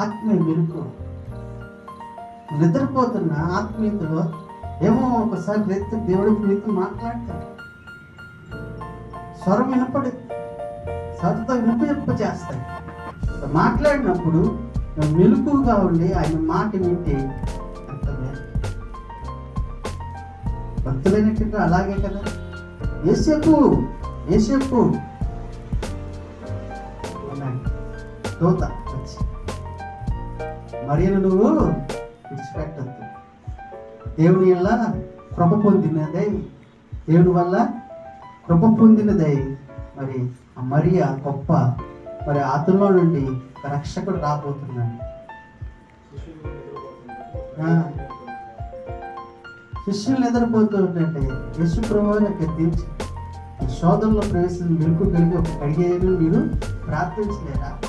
ఆత్మీయ మెరుపు నిద్రపోతున్న ఆత్మీయతలో ఏమో ఒకసారి లేస్తే దేవుడికి మీతో మాట్లాడతాడు. స్వరం వినపడి స్వరతో వినిపింప చేస్తాయి మాట్లాడినప్పుడు మెలుపుగా ఉండి ఆయన మాట వింటే భక్తులైనట్టు అలాగే కదా? ఏసేపు ఏసేపు. దోత వచ్చి. మరియను నువ్వు విడిచిపెట్టద్దు. దేవుని వల్ల కృప పొందినదై దేవుని వల్ల కృప పొందినదై మరి ఆ మరియ గొప్ప మరి అతనిలో నుండి రక్షకుడు రాబోతున్నాడు. ఆ. శిష్యులు నిద్రపోతుంటే యశు ప్రభావం గద్దించి శోధనలో ప్రవేశించిన మెరుగు కలిగి ఒక కడిగేయను మీరు ప్రార్థించలేరా?